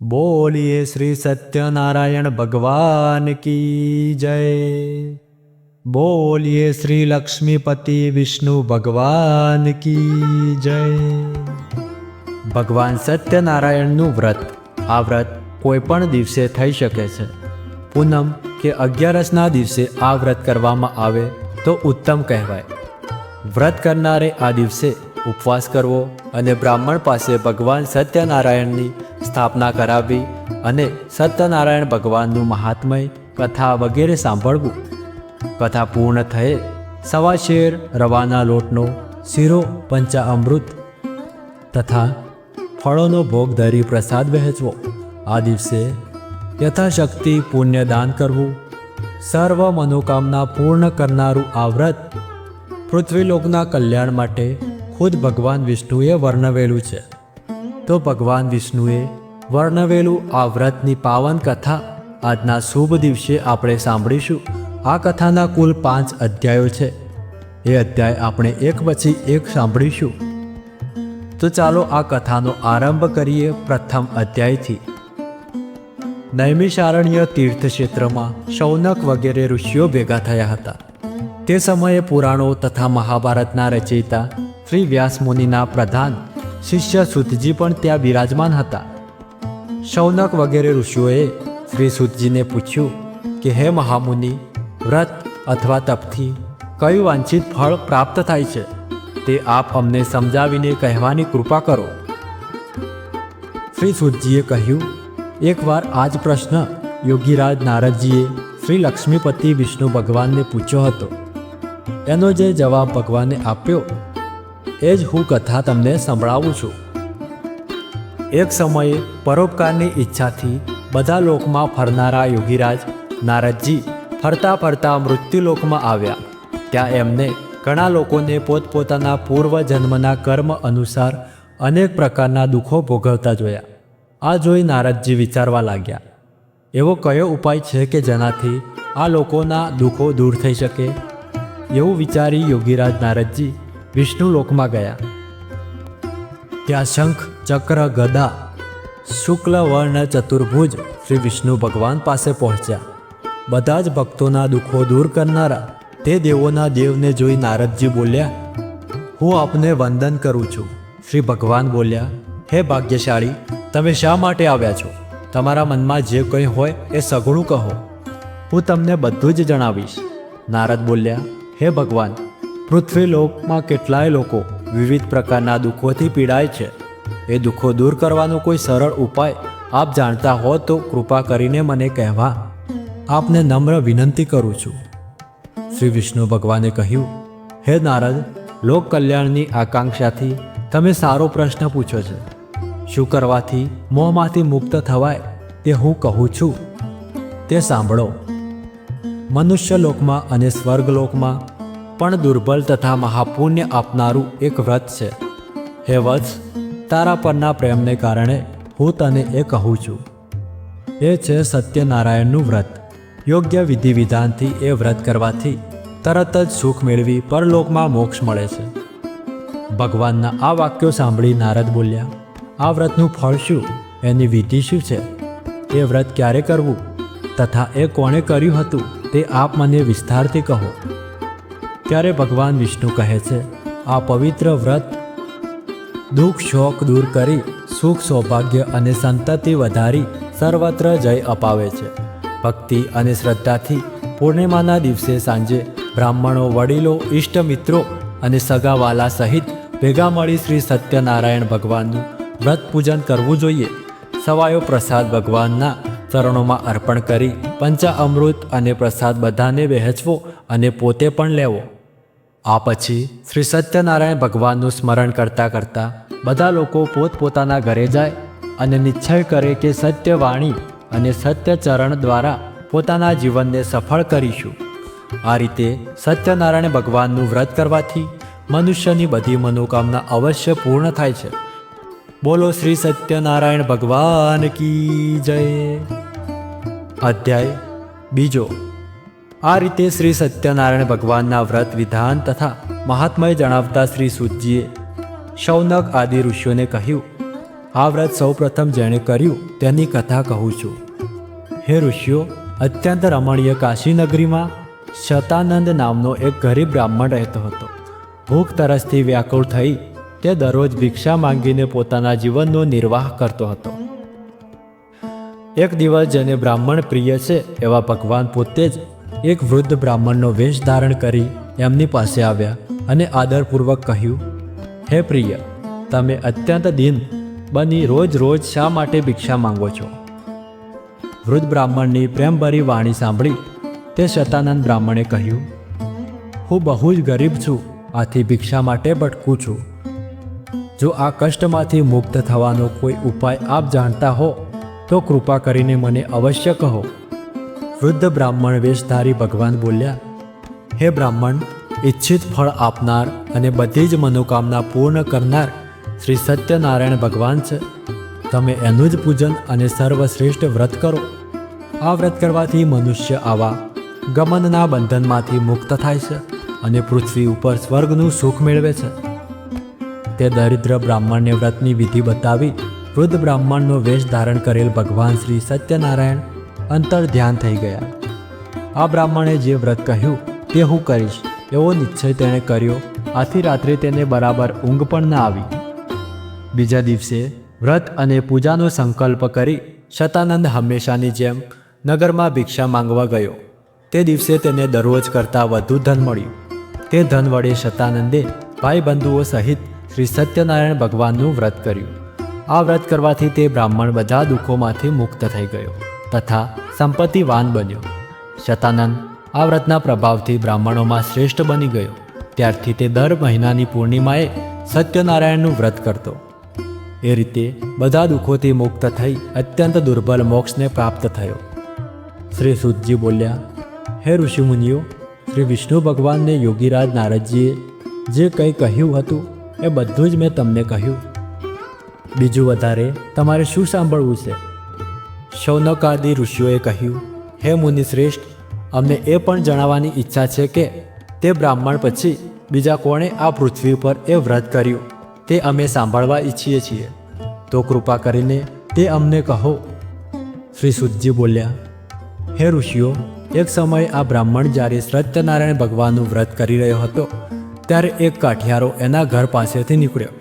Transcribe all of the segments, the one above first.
બોલીએ શ્રી સત્યનારાયણ ભગવાન કી જય. બોલીએ શ્રી લક્ષ્મીપતિ વિષ્ણુ ભગવાન કી જય. ભગવાન સત્યનારાયણનું વ્રત. આ વ્રત કોઈ પણ દિવસે થઈ શકે છે. પૂનમ કે અગિયારસના દિવસે આ વ્રત કરવામાં આવે તો ઉત્તમ કહેવાય. વ્રત કરનારે આ દિવસે ઉપવાસ કરવો અને બ્રાહ્મણ પાસે ભગવાન સત્યનારાયણની સ્થાપના કરાવવી અને સત્યનારાયણ ભગવાનનું મહાત્મય કથા વગેરે સાંભળવું. કથા પૂર્ણ થયે સવા શેર રવાના લોટનો શીરો પંચાઅમૃત તથા ફળોનો ભોગ ધરી પ્રસાદ વહેંચવો. આ દિવસે યથાશક્તિ પુણ્યદાન કરવું. સર્વ મનોકામના પૂર્ણ કરનારું આ વ્રત પૃથ્વીલોકના કલ્યાણ માટે ખુદ ભગવાન વિષ્ણુએ વર્ણવેલું છે. તો ભગવાન વિષ્ણુએ વર્ણવેલું આ વ્રતની પાવન કથા આજના શુભ દિવસે આપણે સાંભળીશું. આ કથાના કુલ પાંચ અધ્યાયો છે. એ અધ્યાય આપણે એક પછી એક સાંભળીશું. તો ચાલો આ કથાનો આરંભ કરીએ પ્રથમ અધ્યાયથી. નૈમિષારણ્ય તીર્થક્ષેત્રમાં શૌનક વગેરે ઋષિઓ ભેગા થયા હતા. તે સમયે પુરાણો તથા મહાભારતના રચયિતા શ્રી વ્યાસ મુનિના પ્રધાન શિષ્ય સુતજી પણ ત્યાં બિરાજમાન હતા. શૌનક વગેરે ઋષિઓએ શ્રી સુતજીને પૂછ્યું કે, હે મહામુનિ, વ્રત અથવા તપથી કયું વાંછિત ફળ પ્રાપ્ત થાય છે? તે આપ અમને સમજાવીને કહેવાની કૃપા કરો. શ્રી સુતજીએ કહ્યું, એકવાર આ જ પ્રશ્ન યોગીરાજ નારદજીએ શ્રી લક્ષ્મીપતિ વિષ્ણુ ભગવાનને પૂછ્યો હતો. એનો જે જવાબ ભગવાને આપ્યો એ જ હું કથા તમને સંભળાવું છું. એક સમયે પરોપકારની ઈચ્છાથી બધા લોકમાં ફરનારા યોગીરાજ નારદજી ફરતા ફરતા મૃત્યુલોકમાં આવ્યા. ત્યાં એમને ઘણા લોકોને પોતપોતાના પૂર્વજન્મના કર્મ અનુસાર અનેક પ્રકારના દુઃખો ભોગવતા જોયા. આ જોઈ નારદજી વિચારવા લાગ્યા, એવો કયો ઉપાય છે કે જેનાથી આ લોકોના દુઃખો દૂર થઈ શકે? એવું વિચારી યોગીરાજ નારદજી વિષ્ણુ લોકમાં ગયા. ત્યાં શંખ, ચક્ર, ગદા, શુક્લ, વર્ણ, ચતુર્ભુજ શ્રી વિષ્ણુ ભગવાન પાસે પહોંચ્યા. બધા જ ભક્તોના દુઃખો દૂર કરનારા તે દેવોના દેવને જોઈ નારદજી બોલ્યા, હું આપને વંદન કરું છું. શ્રી ભગવાન બોલ્યા, હે ભાગ્યશાળી, તમે શા માટે આવ્યા છો? તમારા મનમાં જે કંઈ હોય એ સઘળું કહો. હું તમને બધું જ જણાવીશ. નારદ બોલ્યા, હે ભગવાન પૃથ્વી લોકમાં કેટલાય લોકો વિવિધ પ્રકારના દુઃખોથી પીડાય છે. એ દુઃખો દૂર કરવાનો કોઈ સરળ ઉપાય આપ જાણતા હો તો કૃપા કરીને મને કહેવા. આપને નમ્ર વિનંતી કરું છું. શ્રી વિષ્ણુ ભગવાને કહ્યું, હે નારદ, લોક કલ્યાણની આકાંક્ષાથી તમે સારો પ્રશ્ન પૂછો છો. શું કરવાથી મોંમાંથી મુક્ત થવાય તે હું કહું છું. તે સાંભળો. મનુષ્ય લોકમાં અને સ્વર્ગલોકમાં પણ દુર્બલ તથા મહાપુણ્ય આપનારું એક વ્રત છે. હે વત્સ, તારા પરના પ્રેમને કારણે હું તને એ કહું છું. એ છે સત્યનારાયણનું વ્રત. યોગ્ય વિધિ વિધાનથી એ વ્રત કરવાથી તરત જ સુખ મેળવી પરલોકમાં મોક્ષ મળે છે. ભગવાનના આ વાક્યો સાંભળી નારદ બોલ્યા, આ વ્રતનું ફળ શું? એની વિધિ શું છે? એ વ્રત ક્યારે કરવું? તથા એ કોણે કર્યું હતું તે આપ મને વિસ્તારથી કહો. ત્યારે ભગવાન વિષ્ણુ કહે છે, આ પવિત્ર વ્રત દુઃખ, શોક દૂર કરી, સુખ, સૌભાગ્ય અને સંતતિ વધારી સર્વત્ર જય અપાવે છે. ભક્તિ અને શ્રદ્ધાથી પૂર્ણિમાના દિવસે સાંજે બ્રાહ્મણો, વડીલો ઇષ્ટ મિત્રો અને સગાવાલા સહિત ભેગા મળી શ્રી સત્યનારાયણ ભગવાનનું વ્રત પૂજન કરવું જોઈએ. સવાયો પ્રસાદ ભગવાનના ચરણોમાં અર્પણ કરી પંચા અમૃત અને પ્રસાદ બધાને વહેંચવો અને પોતે પણ લેવો. આ પછી શ્રી સત્યનારાયણ ભગવાનનું સ્મરણ કરતાં કરતાં બધા લોકો પોતપોતાના ઘરે જાય અને નિશ્ચય કરે કે સત્ય વાણી અને સત્ય ચરણ દ્વારા પોતાના જીવનને સફળ કરીશું. આ રીતે સત્યનારાયણ ભગવાનનું વ્રત કરવાથી મનુષ્યની બધી મનોકામના અવશ્ય પૂર્ણ થાય છે. બોલો શ્રી સત્યનારાયણ ભગવાન કી જય. અધ્યાય બીજો આ રીતે શ્રી સત્યનારાયણ ભગવાનના વ્રત વિધાન તથા મહાત્મય જણાવતા શ્રી સુતજીએ શૌનક આદિ ઋષિઓને કહ્યું, આ વ્રત સૌપ્રથમ જેણે કર્યું તેની કથા કહું છું. હે ઋષિઓ, અત્યંત રમણીય કાશીનગરીમાં શતાનંદ નામનો એક ગરીબ બ્રાહ્મણ રહેતો હતો. ભૂખ તરસથી વ્યાકુળ થઈ તે દરરોજ ભિક્ષા માંગીને પોતાના જીવનનો નિર્વાહ કરતો હતો. એક દિવસ જેને બ્રાહ્મણ પ્રિય છે એવા ભગવાન પોતે જ એક વૃદ્ધ બ્રાહ્મણનો વેશ ધારણ કરી એમની પાસે આવ્યા અને આદરપૂર્વક કહ્યું, હે પ્રિય, તમે અત્યંત દિન બની રોજ રોજ શા માટે ભિક્ષા માંગો છો? વૃદ્ધ બ્રાહ્મણની પ્રેમભરી વાણી સાંભળી તે શતાનંદ બ્રાહ્મણે કહ્યું, હું બહુ જ ગરીબ છું, આથી ભિક્ષા માટે ભટકું છું. જો આ કષ્ટમાંથી મુક્ત થવાનો કોઈ ઉપાય આપ જાણતા હો, તો કૃપા કરીને મને અવશ્ય કહો. વૃદ્ધ બ્રાહ્મણ વેશધારી ભગવાન બોલ્યા, હે બ્રાહ્મણ, ઈચ્છિત ફળ આપનાર અને બધી જ મનોકામના પૂર્ણ કરનાર શ્રી સત્યનારાયણ ભગવાન છે. તમે એનું જ પૂજન અને સર્વશ્રેષ્ઠ વ્રત કરો. આ વ્રત કરવાથી મનુષ્ય આવા ગમનના બંધનમાંથી મુક્ત થાય છે અને પૃથ્વી ઉપર સ્વર્ગનું સુખ મેળવે છે. તે દરિદ્ર બ્રાહ્મણને વ્રતની વિધિ બતાવી વૃદ્ધ બ્રાહ્મણનો વેશ ધારણ કરેલ ભગવાન શ્રી સત્યનારાયણ અંતર ધ્યાન થઈ ગયા. આ બ્રાહ્મણે જે વ્રત કહ્યું તે હું કરીશ. એવો નિશ્ચય તેણે કર્યો. આથી રાત્રે તેને બરાબર ઊંઘ પણ ના આવી. બીજા દિવસે વ્રત અને પૂજાનો સંકલ્પ કરી શતાનંદ હંમેશાની જેમ નગરમાં ભિક્ષા માંગવા ગયો. તે દિવસે તેને દરરોજ કરતાં વધુ ધન મળ્યું. તે ધન વડે શતાનંદે ભાઈ બંધુઓ સહિત શ્રી સત્યનારાયણ ભગવાનનું વ્રત કર્યું. આ વ્રત કરવાથી તે બ્રાહ્મણ બધા દુઃખોમાંથી મુક્ત થઈ ગયો. તથા સંપત્તિવાન બન્યો. શતાનંદ આ વ્રતના પ્રભાવથી બ્રાહ્મણોમાં શ્રેષ્ઠ બની ગયો. ત્યારથી તે દર મહિનાની પૂર્ણિમાએ સત્યનારાયણનું વ્રત કરતો. એ રીતે બધા દુઃખોથી મુક્ત થઈ અત્યંત દુર્બલ મોક્ષને પ્રાપ્ત થયો. શ્રી સુતજી બોલ્યા, હે ઋષિમુનિઓ, શ્રી વિષ્ણુ ભગવાનને યોગીરાજ નારદજીએ જે કંઈ કહ્યું હતું એ બધું જ મેં તમને કહ્યું. બીજું વધારે તમારે શું સાંભળવું છે? શૌનકાદી ઋષિઓએ કહ્યું, હે મુનિ શ્રેષ્ઠ અમને એ પણ જણાવવાની ઈચ્છા છે કે તે બ્રાહ્મણ પછી બીજા કોણે આ પૃથ્વી પર એ વ્રત કર્યું, તે અમે સાંભળવા ઈચ્છીએ છીએ. તો કૃપા કરીને તે અમને કહો. શ્રી સુતજી બોલ્યા, હે ઋષિઓ, એક સમયે આ બ્રાહ્મણ જ્યારે સત્યનારાયણ ભગવાનનું વ્રત કરી રહ્યો હતો, ત્યારે એક કાઠિયારો એના ઘર પાસેથી નીકળ્યો.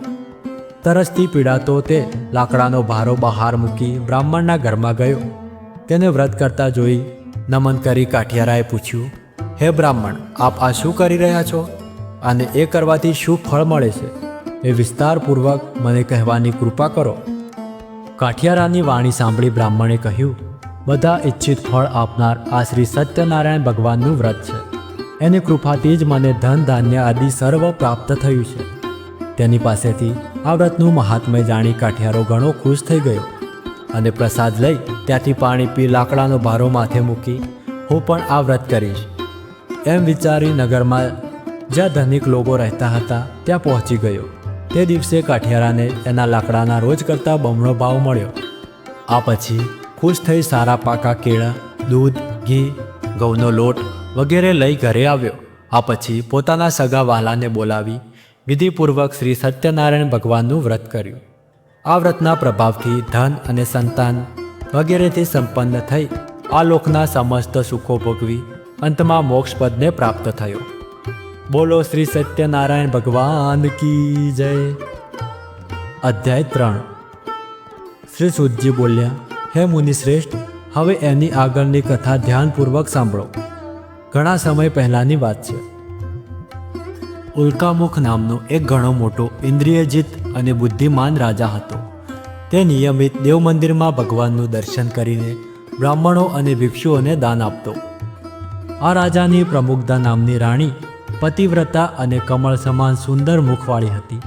તરસથી પીડાતો તે લાકડાનો ભારો બહાર મૂકી બ્રાહ્મણના ઘરમાં ગયો. તેને વ્રત કરતા જોઈ નમન કરી કાઠિયારાએ પૂછ્યું, હે બ્રાહ્મણ, આપ આ શું કરી રહ્યા છો? અને એ કરવાથી શું ફળ મળે છે? એ વિસ્તારપૂર્વક મને કહેવાની કૃપા કરો. કાઠિયારાની વાણી સાંભળી બ્રાહ્મણે કહ્યું, બધા ઈચ્છિત ફળ આપનાર આ શ્રી સત્યનારાયણ ભગવાનનું વ્રત છે. એની કૃપાથી જ મને ધન, ધાન્ય આદિ સર્વ પ્રાપ્ત થયું છે. તેની પાસેથી આ વ્રતનું મહાત્મય જાણી કાઠિયારો ઘણો ખુશ થઈ ગયો અને પ્રસાદ લઈ ત્યાંથી પાણી પી લાકડાનો ભારો માથે મૂકી, હું પણ આ વ્રત કરીશ. એમ વિચારી નગરમાં જ્યાં ધનિક લોકો રહેતા હતા, ત્યાં પહોંચી ગયો. તે દિવસે કાઠિયારાને એના લાકડાના રોજ કરતાં બમણો ભાવ મળ્યો. આ પછી ખુશ થઈ સારા પાકા કેળા, દૂધ, ઘી, ઘઉંનો લોટ વગેરે લઈ ઘરે આવ્યો. આ પછી પોતાના સગા વાલાને બોલાવી વિધિપૂર્વક શ્રી સત્યનારાયણ ભગવાનનું વ્રત કર્યું. આ વ્રતના પ્રભાવથી ધન અને સંતાન વગેરેથી સંપન્ન થઈ આ લોકના સમસ્ત સુખો ભોગવી અંતમાં મોક્ષપદને પ્રાપ્ત થયો. બોલો શ્રી સત્યનારાયણ ભગવાન કી જય. અધ્યાય ત્રણ. શ્રી સુતજી બોલ્યા, હે મુનિશ્રેષ્ઠ, હવે એની આગળની કથા ધ્યાનપૂર્વક સાંભળો. ઘણા સમય પહેલાંની વાત છે. ઉલ્કામુખ નામનો એક ઘણો મોટો ઇન્દ્રિયજીત અને બુદ્ધિમાન રાજા હતો. તે નિયમિત દેવ મંદિરમાં ભગવાનનું દર્શન કરીને બ્રાહ્મણો અને ભિક્ષુઓને દાન આપતો. આ રાજાની પ્રમુખદા નામની રાણી પતિવ્રતા અને કમળ સમાન સુંદર મુખવાળી હતી.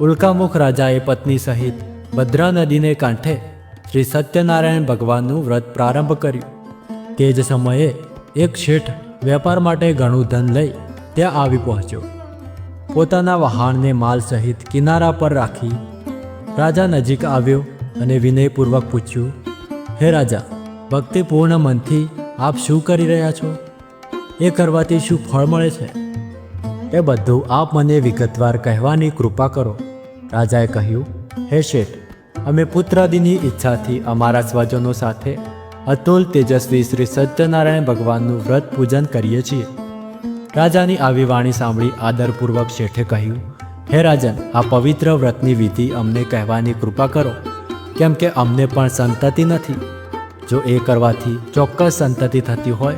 ઉલ્કામુખ રાજાએ પત્ની સહિત ભદ્રા નદીને કાંઠે શ્રી સત્યનારાયણ ભગવાનનું વ્રત પ્રારંભ કર્યું. તે જ સમયે એક શેઠ વેપાર માટે ઘણું ધન લઈ ત્યાં આવી પહોંચ્યો. પોતાના વહાણને માલ સહિત કિનારા પર રાખી રાજા નજીક આવ્યો અને વિનયપૂર્વક પૂછ્યું, હે રાજા ભક્તિપૂર્ણ મનથી આપ શું કરી રહ્યા છો? એ કરવાથી શું ફળ મળે છે? એ બધું આપ મને વિગતવાર કહેવાની કૃપા કરો, રાજાએ કહ્યું. હે શેઠ, અમે પુત્રાદિની ઈચ્છાથી અમારા સ્વજનો સાથે અતુલ તેજસ્વી શ્રી સત્યનારાયણ ભગવાનનું વ્રત પૂજન કરીએ છીએ. રાજાની આવી વાણી સાંભળી આદરપૂર્વક શેઠે કહ્યું, હે રાજન, આ પવિત્ર વ્રતની વિધિ અમને કહેવાની કૃપા કરો, કેમ કે અમને પણ સંતતિ નથી. જો એ કરવાથી ચોક્કસ સંતતિ થતી હોય,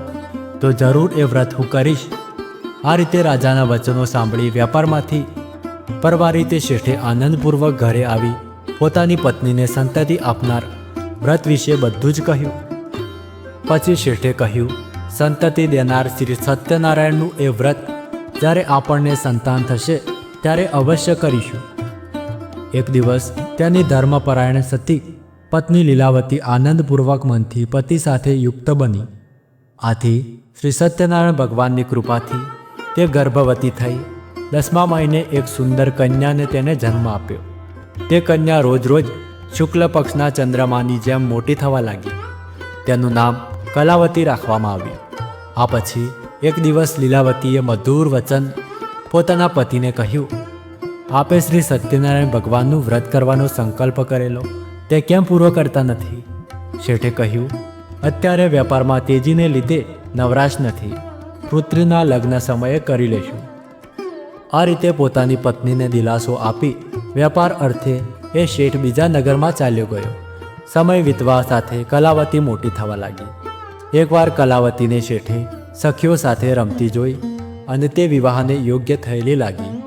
તો જરૂર એ વ્રત હું કરીશ. આ રીતે રાજાના વચનો સાંભળી વ્યાપારમાંથી પરવારી તે શેઠે આનંદપૂર્વક ઘરે આવી પોતાની પત્નીને સંતતિ આપનાર વ્રત વિશે બધું જ કહ્યું. પછી શેઠે કહ્યું સંતતિ દેનાર શ્રી સત્યનારાયણનું એ વ્રત જ્યારે આપણને સંતાન થશે ત્યારે અવશ્ય કરીશું. એક દિવસ તેની ધર્મપરાયણ સતી પત્ની લીલાવતી આનંદપૂર્વક મનથી પતિ સાથે યુક્ત બની. આથી શ્રી સત્યનારાયણ ભગવાનની કૃપાથી તે ગર્ભવતી થઈ દસમા મહિને એક સુંદર કન્યાને તેને જન્મ આપ્યો. તે કન્યા રોજ રોજ શુક્લ પક્ષના ચંદ્રમાની જેમ મોટી થવા લાગી. તેનું નામ કલાવતી રાખવામાં આવ્યું. આ પછી એક દિવસ લીલાવતીએ મધુર વચન પોતાના પતિને કહ્યું, આપે શ્રી સત્યનારાયણ ભગવાનનું વ્રત કરવાનો સંકલ્પ કરેલો. તે કેમ પૂરો કરતા નથી? શેઠે કહ્યું, અત્યારે વેપારમાં તેજીને લીધે નવરાશ નથી. પુત્રીના લગ્ન સમયે કરી લેશું. આ રીતે પોતાની પત્નીને દિલાસો આપી વેપાર અર્થે એ શેઠ બીજા નગરમાં ચાલ્યો ગયો. સમય વીતવા સાથે કલાવતી મોટી થવા લાગી. એકવાર કલાવતીને શેઠે સખીઓ સાથે રમતી જોઈ અને તે વિવાહને યોગ્ય થયેલી લાગી.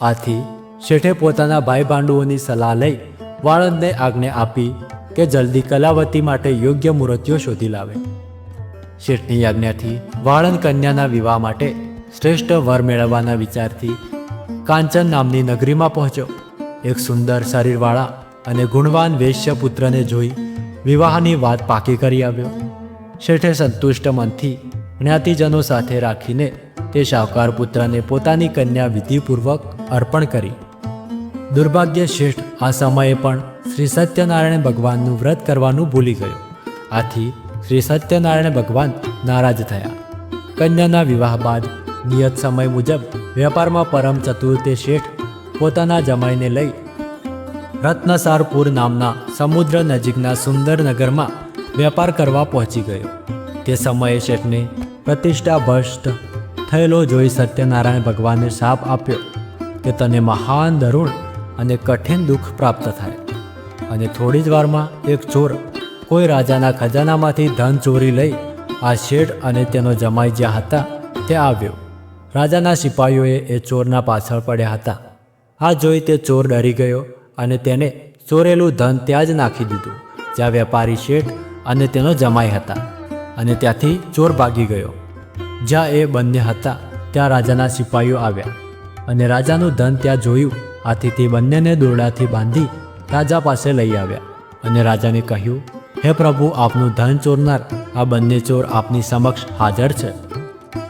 આથી શેઠે પોતાના ભાઈ ભાંડુઓની સલાહ લઈ વાળંદને આજ્ઞા આપી કે જલ્દી કલાવતી માટે યોગ્ય મૂર્તિઓ શોધી લાવે. શેઠની આજ્ઞાથી વાળંદ કન્યાના વિવાહ માટે શ્રેષ્ઠ વર મેળવવાના વિચારથી કાંચન નામની નગરીમાં પહોંચ્યો. એક સુંદર શરીરવાળા અને ગુણવાન વેશ્ય પુત્રને જોઈ વિવાહની વાત પાકી કરી આવ્યો. શેઠે સંતુષ્ટ મનથી જ્ઞાતિજનો સાથે રાખીને તે શાહુકાર પુત્રને પોતાની કન્યા વિધિપૂર્વક અર્પણ કરી. દુર્ભાગ્ય શેઠ આ સમયે પણ શ્રી સત્યનારાયણ ભગવાનનું વ્રત કરવાનું ભૂલી ગયો. આથી શ્રી સત્યનારાયણ ભગવાન નારાજ થયા. કન્યાના વિવાહ બાદ નિયત સમય મુજબ વેપારમાં પરમ ચતુર્થે શેઠ પોતાના જમાઈને લઈ રત્નસારપુર નામના સમુદ્ર નજીકના સુંદર નગરમાં વેપાર કરવા પહોંચી ગયો. તે સમયે શેઠને પ્રતિષ્ઠા ભ્રષ્ટ થયેલો જોઈ સત્યનારાયણ ભગવાને શાપ આપ્યો કે તને મહાન દરુણ અને કઠિન દુઃખ પ્રાપ્ત થાય. અને થોડી જ વારમાં એક ચોર કોઈ રાજાના ખજાનામાંથી ધન ચોરી લઈ આ શેઠ અને તેનો જમાઈ જ્યાં હતા તે આવ્યો. રાજાના સિપાહીઓએ એ ચોરના પાછળ પડ્યા હતા. આ જોઈ તે ચોર ડરી ગયો અને તેને ચોરેલું ધન ત્યાં જ નાખી દીધું, જ્યાં વેપારી શેઠ અને તેનો જમાઈ હતા અને ત્યાંથી ચોર ભાગી ગયો. જ્યાં એ બંને હતા, ત્યાં રાજાના સિપાહીઓ આવ્યા અને રાજાનું ધન ત્યાં જોયું. આથી તે બંનેને દોરડાથી બાંધી રાજા પાસે લઈ આવ્યા અને રાજાને કહ્યું, હે પ્રભુ, આપનું ધન ચોરનાર, આ બંને ચોર આપની સમક્ષ હાજર છે.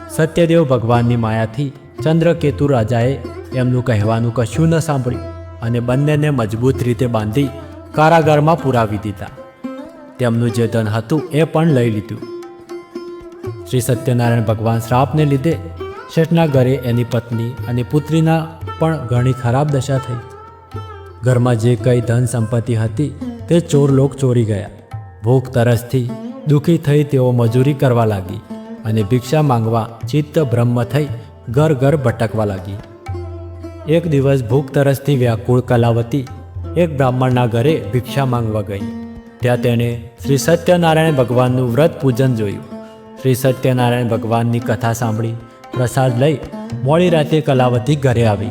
સત્યદેવ ભગવાનની માયાથી ચંદ્રકેતુ રાજાએ એમનું કહેવાનું કશું ન સાંભળ્યું અને બંનેને મજબૂત રીતે બાંધી કારાગારમાં પુરાવી દીધા. તેમનું જે ધન હતું એ પણ લઈ લીધું. શ્રી સત્યનારાયણ ભગવાન શ્રાપને લીધે શેઠના ઘરે એની પત્ની અને પુત્રીના પણ ઘણી ખરાબ દશા થઈ. ઘરમાં જે કંઈ ધન સંપત્તિ હતી તે ચોર લોક ચોરી ગયા. ભૂખ, તરસથી દુઃખી થઈ તેઓ મજૂરી કરવા લાગી અને ભિક્ષા માંગવા ચિત્ત બ્રહ્મ થઈ ઘર ઘર ભટકવા લાગી. એક દિવસ ભૂખ, તરસથી વ્યાકુળ કલાવતી એક બ્રાહ્મણના ઘરે ભિક્ષા માંગવા ગઈ. ત્યાં તેણે શ્રી સત્યનારાયણ ભગવાનનું વ્રત પૂજન જોયું. શ્રી સત્યનારાયણ ભગવાનની કથા સાંભળી પ્રસાદ લઈ મોડી રાતે કલાવતી ઘરે આવી.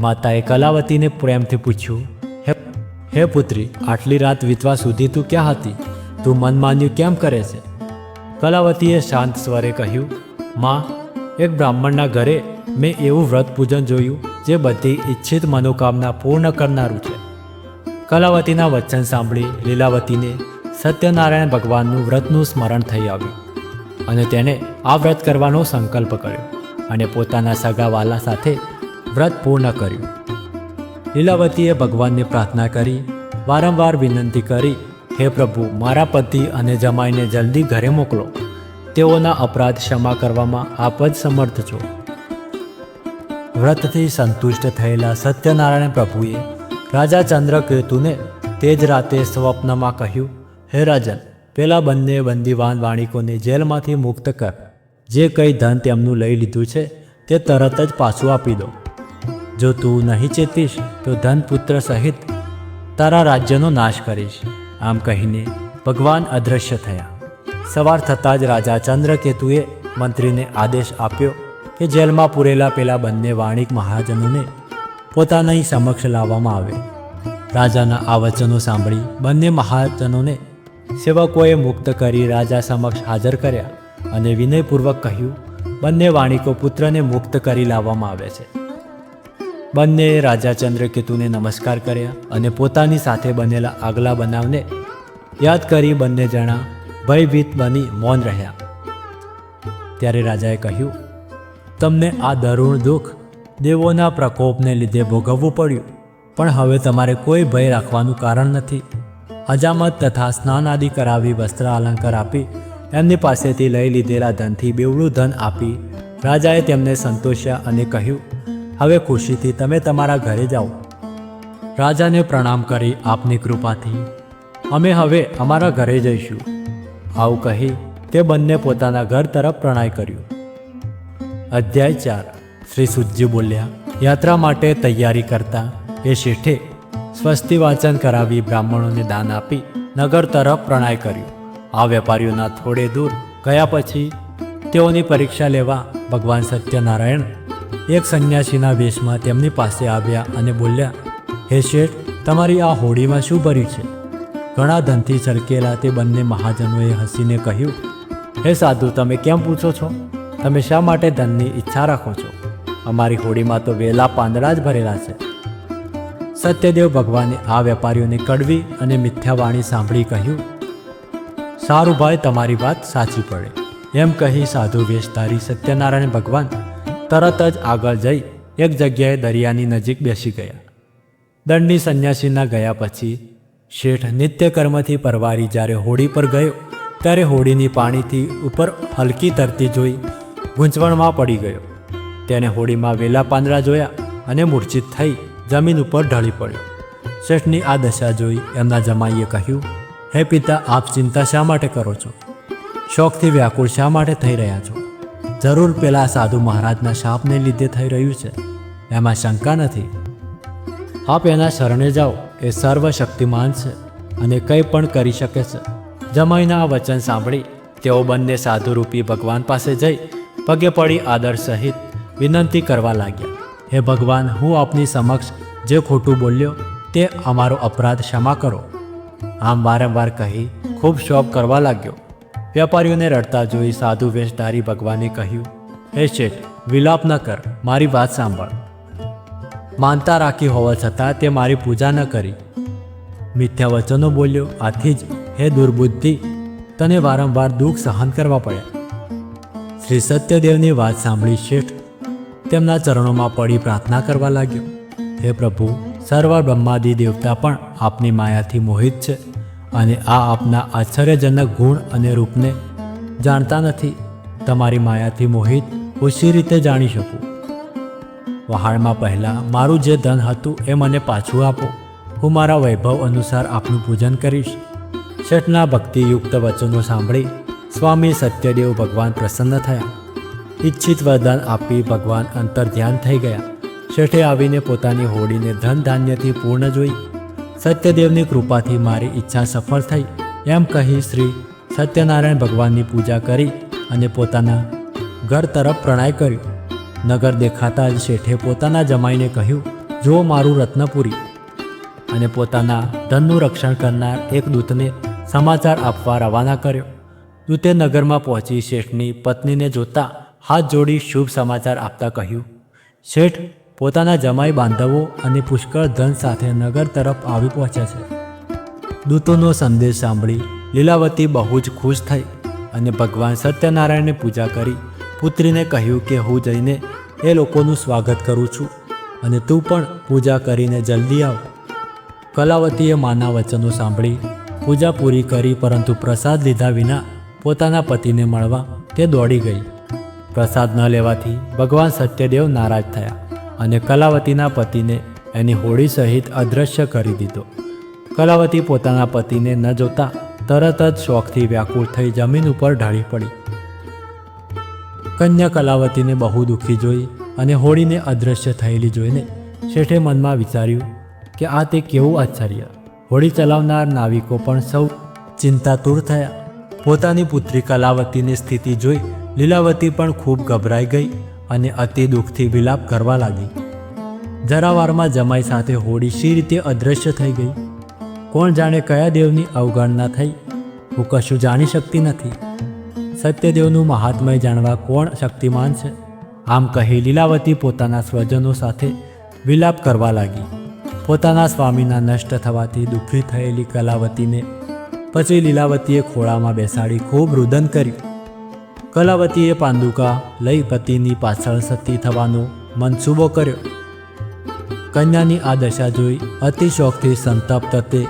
માતાએ કલાવતીને પ્રેમથી પૂછ્યું, હે હે પુત્રી, આટલી રાત વીતવા સુધી તું ક્યાં હતી? તું મનમાન્યું કેમ કરે છે? કલાવતીએ શાંત સ્વરે કહ્યું, માં, એક બ્રાહ્મણના ઘરે મેં એવું વ્રત પૂજન જોયું જે બધી ઈચ્છિત મનોકામના પૂર્ણ કરનારું છે. કલાવતીના વચન સાંભળી લીલાવતીને સત્યનારાયણ ભગવાનનું વ્રતનું સ્મરણ થઈ આવ્યું અને તેણે આ વ્રત કરવાનો સંકલ્પ કર્યો અને પોતાના સગાવાલા સાથે વ્રત પૂર્ણ કર્યું. લીલાવતીએ ભગવાનને પ્રાર્થના કરી, વારંવાર વિનંતી કરી, હે પ્રભુ, મારા પતિ અને જમાઈને જલ્દી ઘરે મોકલો. તેઓના અપરાધ ક્ષમા કરવામાં આપ જ સમર્થ છો. વ્રતથી સંતુષ્ટ થયેલા સત્યનારાયણ પ્રભુએ રાજા ચંદ્રકેતુને તે જ રાતે સ્વપ્નમાં કહ્યું, હે રાજન, પેલા બંને બંદીવાન વાણિકોને જેલમાંથી મુક્ત કર. જે કંઈ ધન તેમનું લઈ લીધું છે, તે તરત જ પાછું આપી દો. જો તું નહીં ચેતીશ, તો ધનપુત્ર સહિત તારા રાજ્યનો નાશ કરીશ. આમ કહીને ભગવાન અદૃશ્ય થયા. સવાર થતાં જ રાજા ચંદ્રકેતુએ મંત્રીને આદેશ આપ્યો કે જેલમાં પૂરેલા પેલા બંને વાણિક મહાજનોને પોતાની સમક્ષ લાવવામાં આવે. રાજાના આ વચનો સાંભળી બંને મહાજનોને સેવકોએ મુક્ત કરી રાજા સમક્ષ હાજર કર્યા અને વિનયપૂર્વક કહ્યું, બંને વાણિકો પુત્રને મુક્ત કરી લાવવામાં આવે છે. બંને રાજા ચંદ્રકેતુને નમસ્કાર કર્યા અને પોતાની સાથે બનેલા આગલા બનાવને યાદ કરી બંને જણા ભયભીત બની મૌન રહ્યા. ત્યારે રાજાએ કહ્યું, તમને આ દરુણ દુઃખ દેવોના પ્રકોપને લીધે ભોગવવું પડ્યું. પણ હવે તમારે કોઈ ભય રાખવાનું કારણ નથી. હજામત તથા સ્નાન આદિ કરાવી વસ્ત્ર અલંકાર આપી, એમની પાસેથી લઈ લીધેલા ધનથી બેવડું ધન આપી, રાજાએ તેમને સંતોષ્યા અને કહ્યું, હવે ખુશીથી તમે તમારા ઘરે જાઓ. રાજાને પ્રણામ કરી આપની કૃપાથી, અમે હવે અમારા ઘરે જઈશું. આવું કહી તે બંને પોતાના ઘર તરફ પ્રણય કર્યું. અધ્યાય ચાર. શ્રી સુજી બોલ્યા, યાત્રા માટે તૈયારી કરતા. એ શેઠે સ્વસ્તિ વાંચન કરાવી બ્રાહ્મણોને દાન આપી નગર તરફ પ્રણય કર્યું. આ વેપારીઓના થોડે દૂર ગયા પછી તેઓની પરીક્ષા લેવા ભગવાન સત્યનારાયણ એક સંન્યાસીના વેશમાં તેમની પાસે આવ્યા અને બોલ્યા, હે શેઠ, તમારી આ હોડીમાં શું ભર્યું છે? ઘણા ધનથી સરકેલા તે બંને મહાજનોએ હસીને કહ્યું, હે સાધુ, તમે કેમ પૂછો છો? તમે શા માટે ધનની ઈચ્છા રાખો છો? અમારી હોડીમાં તો વેલા પાંદડા જ ભરેલા છે. સત્યદેવ ભગવાને આ વેપારીઓને કડવી અને મિથ્યા વાણી સાંભળી કહ્યું, સારું ભાઈ, તમારી વાત સાચી પડે. એમ કહી સાધુ વેશધારી સત્યનારાયણ ભગવાન તરત જ આગળ જઈ એક જગ્યાએ દરિયાની નજીક બેસી ગયા. દંડની સંન્યાસીના ગયા પછી શેઠ નિત્ય કર્મથી પરવારી જ્યારે હોડી પર ગયો, ત્યારે હોડીની પાણીથી ઉપર હલકી તરતી જોઈ ગૂંચવણમાં પડી ગયો. તેને હોડીમાં વેલા પાંદડા જોયા અને મૂર્છિત થઈ જમીન ઉપર ઢળી પડ્યો. શેઠની આ દશા જોઈ એમના જમાઈએ કહ્યું, હે પિતા, આપ ચિંતા શા માટે કરો છો? શોખથી વ્યાકુળ શા માટે થઈ રહ્યા છો? જરૂર પેલા સાધુ મહારાજના શાપને લીધે થઈ રહ્યું છે. એમાં શંકા નથી. આપ એના શરણે જાઓ. એ સર્વશક્તિમાન છે અને કંઈ પણ કરી શકે છે. જમાઈના આ વચન સાંભળી તેઓ બંને સાધુરૂપી ભગવાન પાસે જઈ પગે પડી આદર સહિત વિનંતી કરવા લાગ્યા, હે ભગવાન, હું આપની સમક્ષ જે ખોટું બોલ્યો તે અમારો અપરાધ ક્ષમા કરો. આમ વારંવાર કહી ખૂબ શોખ કરવા લાગ્યો. વેપારીઓને રડતા જોઈ સાધુ વેશધારી ભગવાને કહ્યું, હે શેઠ, વિલાપ ન કર, મારી વાત સાંભળ. માનતા રાખી હોવા છતાં તે મારી પૂજા ન કરી. મિથ્યા વચનો બોલ્યો, આથી જ, હે દુર્બુદ્ધિ, તને વારંવાર દુઃખ સહન કરવા પડ્યા. શ્રી સત્યદેવની વાત સાંભળી શેઠ તેમના ચરણોમાં પડી પ્રાર્થના કરવા લાગ્યો. હે પ્રભુ સર્વ બ્રહ્માદિ દેવતા પણ આપની માયાથી મોહિત છે અને આ આપના આશ્ચર્યજનક ગુણ અને રૂપને જાણતા નથી. તમારી માયાથી મોહિત ઓછી રીતે જાણી શકું. વહાણમાં પહેલાં મારું જે ધન હતું એ મને પાછું આપો. હું મારા વૈભવ અનુસાર આપનું પૂજન કરીશ. શેઠના ભક્તિયુક્ત વચનો સાંભળી સ્વામી સત્યદેવ ભગવાન પ્રસન્ન થયા. ઈચ્છિત વરદાન આપી ભગવાન અંતર ધ્યાન થઈ ગયા. શેઠે આવીને પોતાની હોડીને ધન ધાન્યથી પૂર્ણ જોઈ. સત્યદેવની કૃપાથી મારી ઈચ્છા સફળ થઈ. એમ કહી શ્રી સત્યનારાયણ ભગવાનની પૂજા કરી અને પોતાના ઘર તરફ પ્રણય કર્યો. નગર દેખાતા જ શેઠે પોતાના જમાઈને કહ્યું, જો મારું રત્નપુરી અને પોતાના ધનનું રક્ષણ કરનાર એક દૂતને સમાચાર આપવા રવાના કર્યો. દૂતે નગરમાં પહોંચી શેઠની પત્નીને જોતા હાથ જોડી શુભ સમાચાર આપતા કહ્યું. શેઠ, પોતાના જમાઈ બાંધવો અને પુષ્કળ ધન સાથે નગર તરફ આવી પહોંચ્યા છે. દૂતોનો સંદેશ સાંભળી લીલાવતી બહુ જ ખુશ થઈ અને ભગવાન સત્યનારાયણની પૂજા કરી પુત્રીને કહ્યું કે હું જઈને એ લોકોનું સ્વાગત કરું છું અને તું પણ પૂજા કરીને જલ્દી આવ. કલાવતીએ માના વચનો સાંભળી પૂજા પૂરી કરી પરંતુ પ્રસાદ લીધા વિના પોતાના પતિને મળવા તે દોડી ગઈ. પ્રસાદ ન લેવાથી ભગવાન સત્યદેવ નારાજ થયા અને કલાવતીના પતિને એની હોડી સહિત અદૃશ્ય કરી દીધો. કલાવતી પોતાના પતિને ન જોતા તરત જ શોખથી વ્યાકુળ થઈ જમીન ઉપર ઢાળી પડી. કન્યા કલાવતીને બહુ દુઃખી જોઈ અને હોળીને અદૃશ્ય થયેલી જોઈને શેઠે મનમાં વિચાર્યું કે આ તે કેવું આશ્ચર્ય. હોળી ચલાવનાર નાવિકો પણ સૌ ચિંતાતુર થયા. પોતાની પુત્રી કલાવતીની સ્થિતિ જોઈ લીલાવતી પણ ખૂબ ગભરાઈ ગઈ અને અતિ દુઃખથી વિલાપ કરવા લાગી. જરાવારમાં જમાઈ સાથે હોડી શી રીતે અદૃશ્ય થઈ ગઈ? કોણ જાણે કયા દેવની અવગણના થઈ? હું કશું જાણી શકતી નથી. સત્યદેવનું મહાત્મય જાણવા કોણ શક્તિમાન છે? આમ કહી લીલાવતી પોતાના સ્વજનો સાથે વિલાપ કરવા લાગી. પોતાના સ્વામીના નષ્ટ થવાથી દુઃખી થયેલી કલાવતીને પછી લીલાવતીએ ખોળામાં બેસાડી ખૂબ રુદન કર્યું. કલાવતીએ પાંદુકા લઈ પતિની પાછળ સતી થવાનો મનસૂબો કર્યો. કન્યાની આ દશા જોઈ અતિ શોખથી સંતપ્ત તે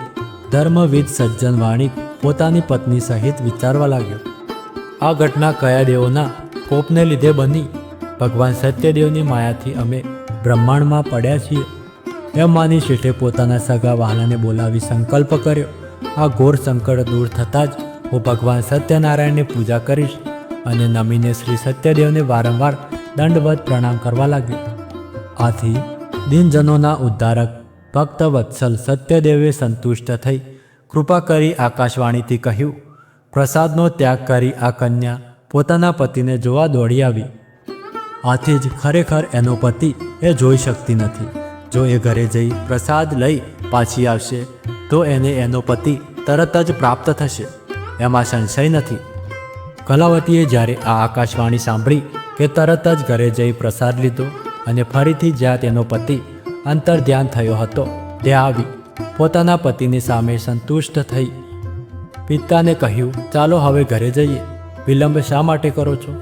ધર્મવિદ સજ્જન વાણિક પોતાની પત્ની સહિત વિચારવા લાગ્યો. આ ઘટના કયા દેવોના કોપને લીધે બની? ભગવાન સત્યદેવની માયાથી અમે બ્રહ્માંડમાં પડ્યા છીએ. એમ માની શેઠે પોતાના સગા વાહનને બોલાવી સંકલ્પ કર્યો. આ ઘોર સંકટ દૂર થતાં જ હું ભગવાન સત્યનારાયણની પૂજા કરીશ. અને નમીને શ્રી સત્યદેવને વારંવાર દંડવત પ્રણામ કરવા લાગ્યો. આથી દિનજનોના ઉદ્ધારક ભક્ત વત્સલ સત્યદેવે સંતુષ્ટ થઈ કૃપા કરી આકાશવાણીથી કહ્યું, પ્રસાદનો ત્યાગ કરી આ કન્યા પોતાના પતિને જોવા દોડી આવી. આથી જ ખરેખર એનો પતિ એ જોઈ શકતી નથી. જો એ ઘરે જઈ પ્રસાદ લઈ પાછી આવશે, તો એને એનો પતિ તરત જ પ્રાપ્ત થશે. એમાં સંશય નથી. કલાવતીએ જ્યારે આ આકાશવાણી સાંભળી કે તરત જ ઘરે જઈ પ્રસાદ લીધો અને ફરીથી જ્યાં તેનો પતિ અંતર ધ્યાન થયો હતો, ત્યાં આવી પોતાના પતિની સામે સંતુષ્ટ થઈ. પિતાને કહ્યું, ચાલો હવે ઘરે જઈએ. વિલંબ શા માટે કરો છો?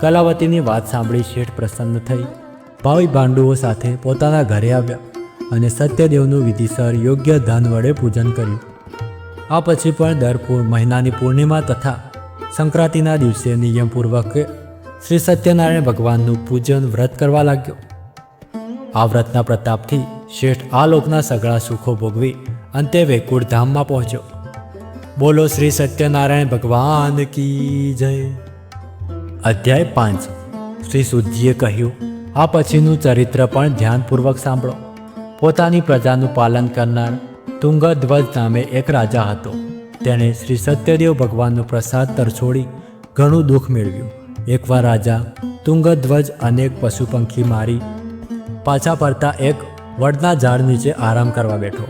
કલાવતીની વાત સાંભળી શેઠ પ્રસન્ન થઈ. ભાવિ ભાંડુઓ સાથે પોતાના ઘરે આવ્યા અને સત્યદેવનું વિધિસર યોગ્ય ધન વડે પૂજન કર્યું. આ પછી પણ દર મહિનાની પૂર્ણિમા તથા સંક્રાંતિના દિવસે નિયમપૂર્વક શ્રી સત્યનારાયણ ભગવાનનું પૂજન વ્રત કરવા લાગ્યો. આ વ્રતના પ્રતાપથી શેઠ આ લોકના સગળા સુખો ભોગવી અંતે વૈકુંઠ ધામમાં પહોંચ્યો. બોલો શ્રી સત્યનારાયણ ભગવાન કી જય. અધ્યાય પાંચ. શ્રી સુજીએ કહ્યું, આ પછીનું ચરિત્ર પણ ધ્યાનપૂર્વક સાંભળો. પોતાની પ્રજાનું પાલન કરનાર તુંગધ્વજ નામે એક રાજા હતો. તેણે શ્રી સત્યદેવ ભગવાનનો પ્રસાદ તરછોડી ઘણું દુઃખ મેળવ્યું. એકવાર રાજા તુંગધ્વજ અનેક પશુ પંખી મારી પાછા ફરતા એક વડના ઝાડ નીચે આરામ કરવા બેઠો.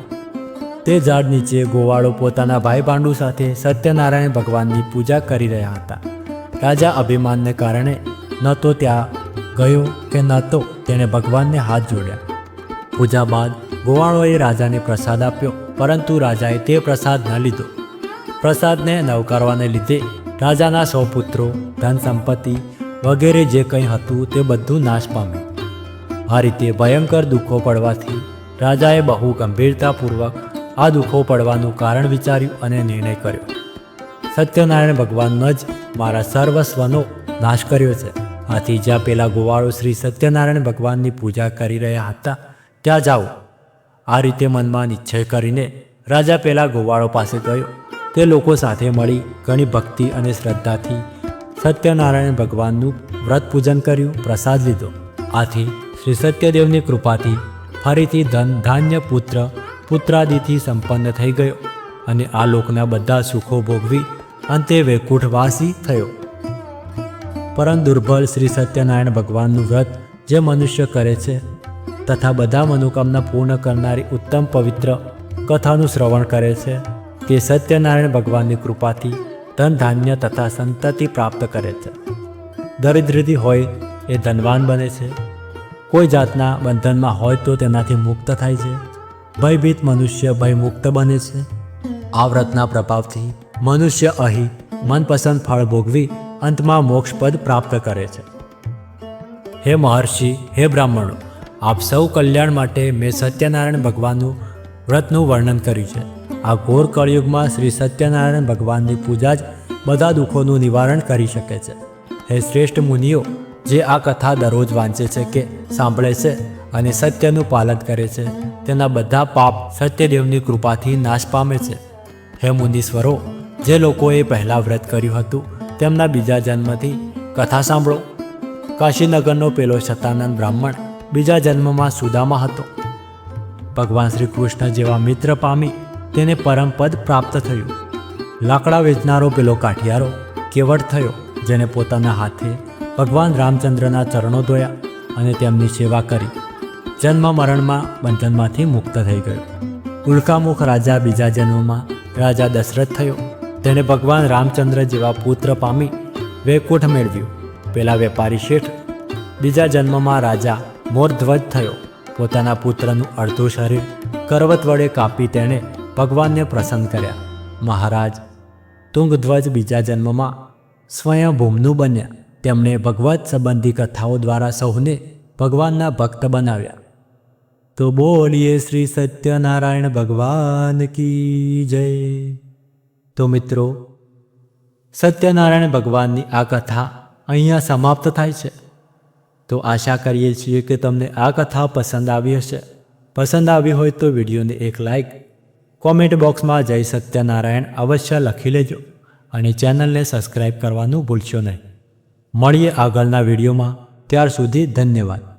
તે ઝાડ નીચે ગોવાળો પોતાના ભાઈ પાંડુ સાથે સત્યનારાયણ ભગવાનની પૂજા કરી રહ્યા હતા. રાજા અભિમાનને કારણે ન તો ત્યાં ગયો કે ન તો તેણે ભગવાનને હાથ જોડ્યા. પૂજા બાદ ગોવાળોએ રાજાને પ્રસાદ આપ્યો, પરંતુ રાજાએ તે પ્રસાદ ન લીધો. પ્રસાદને નવકારવાને લીધે રાજાના સૌ પુત્રો ધન સંપત્તિ વગેરે જે કંઈ હતું તે બધું નાશ પામ્યું. આ રીતે ભયંકર દુઃખો પડવાથી રાજાએ બહુ ગંભીરતાપૂર્વક આ દુઃખો પડવાનું કારણ વિચાર્યું અને નિર્ણય કર્યો. સત્યનારાયણ ભગવાનનો જ મારા સર્વસ્વનો નાશ કર્યો છે. આથી જ્યાં પેલા ગોવાળો શ્રી સત્યનારાયણ ભગવાનની પૂજા કરી રહ્યા હતા, ત્યાં જાઓ. આ રીતે મનમાં નિશ્ચય કરીને રાજા પેલા ગોવાળો પાસે ગયો. તે લોકો સાથે મળી ઘણી ભક્તિ અને શ્રદ્ધાથી સત્યનારાયણ ભગવાનનું વ્રત પૂજન કર્યું, પ્રસાદ લીધો. આથી શ્રી સત્યદેવની કૃપાથી ફરીથી ધન ધાન્ય પુત્ર પુત્રાદિથી સંપન્ન થઈ ગયો અને આ લોકના બધા સુખો ભોગવી અંતે વૈકુંઠવાસી થયો. પરમ દુર્બળ શ્રી સત્યનારાયણ ભગવાનનું વ્રત જે મનુષ્ય કરે છે તથા બધા મનોકામના પૂર્ણ કરનારી ઉત્તમ પવિત્ર કથાનું શ્રવણ કરે છે તે સત્યનારાયણ ભગવાનની કૃપાથી ધન, ધાન્ય તથા સંતતિ પ્રાપ્ત કરે છે. દરિદ્રથી હોય એ ધનવાન બને છે. કોઈ જાતના બંધનમાં હોય તો તેનાથી મુક્ત થાય છે. ભયભીત મનુષ્ય ભયમુક્ત બને છે. આ વ્રતના પ્રભાવથી મનુષ્ય અહીં મનપસંદ ફળ ભોગવી અંતમાં મોક્ષપદ પ્રાપ્ત કરે છે. હે મહર્ષિ, હે બ્રાહ્મણો, આપ સૌ કલ્યાણ માટે મેં સત્યનારાયણ ભગવાનનું વ્રતનું વર્ણન કર્યું છે. આ ઘોર કળયુગમાં શ્રી સત્યનારાયણ ભગવાનની પૂજા જ બધા દુઃખોનું નિવારણ કરી શકે છે. હે શ્રેષ્ઠ મુનિઓ, જે આ કથા દરરોજ વાંચે છે કે સાંભળે છે અને સત્યનું પાલન કરે છે, તેના બધા પાપ સત્યદેવની કૃપાથી નાશ પામે છે. હે મુનીશ્વરો જે લોકોએ પહેલાં વ્રત કર્યું હતું, તેમના બીજા જન્મથી કથા સાંભળો. કાશીનગરનો પેલો શતાનંદ બ્રાહ્મણ બીજા જન્મમાં સુદામા હતો. ભગવાન શ્રી કૃષ્ણ જેવા મિત્ર પામી તેને પરમપદ પ્રાપ્ત થયું. લાકડા વેચનારો પેલો કાઠિયારો કેવળ થયો, જેને પોતાના હાથે ભગવાન રામચંદ્રના ચરણો ધોયા અને તેમની સેવા કરી. જન્મ મરણમાં બંધનમાંથી મુક્ત થઈ ગયો. ઉલ્કામુખ રાજા બીજા જન્મમાં રાજા દશરથ થયો. તેણે ભગવાન રામચંદ્ર જેવા પુત્ર પામી વૈકુંઠ મેળવ્યું. પેલા વેપારી શેઠ, બીજા જન્મમાં રાજા મોરધ્વજ થયો. પોતાના પુત્રનું અડધું શરીર કરવત વડે કાપી તેણે ભગવાનને પ્રસન્ન કર્યા. મહારાજ, તુંગધ્વજ બીજા જન્મમાં સ્વયંભૂમનું બન્યા. તેમણે ભગવત સંબંધી કથાઓ દ્વારા સૌને ભગવાનના ભક્ત બનાવ્યા. તો બોલીએ શ્રી સત્યનારાયણ ભગવાન કી જય. તો મિત્રો, સત્યનારાયણ ભગવાનની આ કથા અહીંયા સમાપ્ત થાય છે. તો આશા કરીએ છીએ કે તમને આ કથા પસંદ આવી હશે. પસંદ આવી હોય તો વિડીયોને એક લાઈક કોમેન્ટ બોક્સમાં જય સત્યનારાયણ અવશ્ય લખી લેજો અને ચેનલને સબસ્ક્રાઈબ કરવાનું ભૂલશો નહીં. મળીએ આગળના વિડીયોમાં. ત્યાર સુધી ધન્યવાદ.